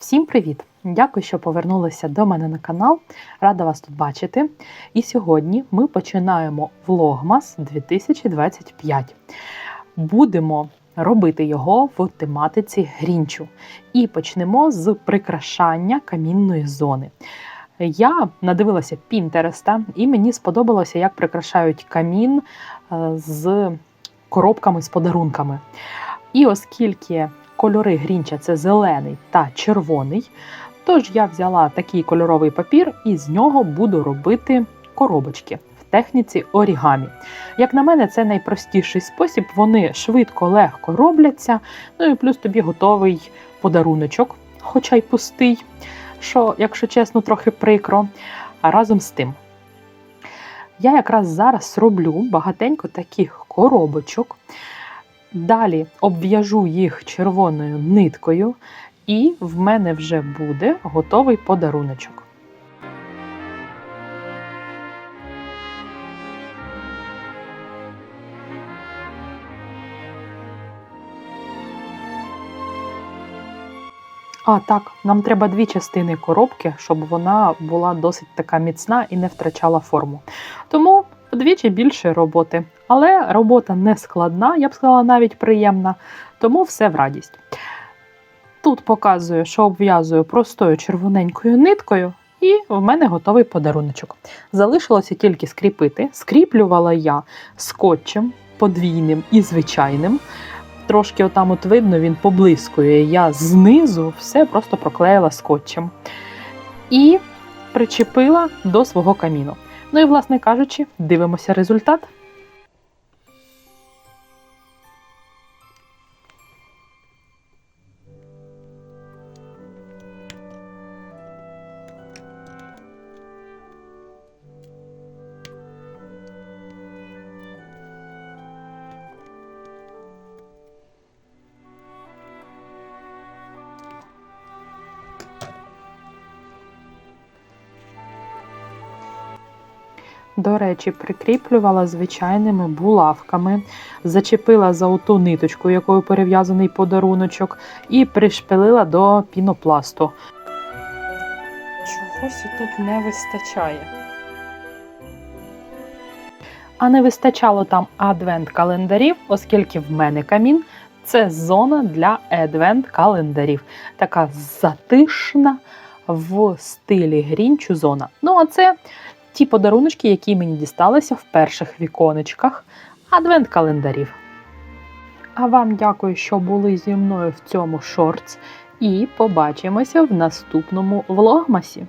Всім привіт! Дякую, що повернулися до мене на канал. Рада вас тут бачити. І сьогодні ми починаємо влогмас 2025. Будемо робити його в тематиці грінчу. І почнемо з прикрашання камінної зони. Я надивилася Пінтереста, і мені сподобалося, як прикрашають камін е, з коробками з подарунками. І оскільки кольори грінча це зелений та червоний, тож я взяла такий кольоровий папір і з нього буду робити коробочки в техніці орігамі. Як на мене, це найпростіший спосіб. Вони швидко, легко робляться. Ну і плюс тобі готовий подаруночок, хоча й пустий, що, якщо чесно, трохи прикро. А разом з тим. Я якраз зараз роблю багатенько таких коробочок. Далі обв'яжу їх червоною ниткою, і в мене вже буде готовий подаруночок. А, так, нам треба дві частини коробки, щоб вона була досить така міцна і не втрачала форму. Тому вдвічі більше роботи. Але робота не складна, я б сказала, навіть приємна, тому все в радість. Тут показую, що обв'язую простою червоненькою ниткою, і в мене готовий подаруночок. Залишилося тільки скріпити. Скріплювала я скотчем подвійним і звичайним. Трошки отам от видно, він поблискує. Я знизу все просто проклеїла скотчем. І причепила до свого каміну. Ну і, власне кажучи, дивимося результат. До речі, прикріплювала звичайними булавками, зачепила за оту ниточку, якою перев'язаний подаруночок, і пришпилила до пінопласту. Чогось тут не вистачає. А не вистачало там адвент-календарів, оскільки в мене камін це зона для адвент-календарів. Така затишна в стилі грінчу зона. Ну, а це ті подаруночки, які мені дісталися в перших віконечках адвент-календарів. А вам дякую, що були зі мною в цьому шортс, і побачимося в наступному влогмасі.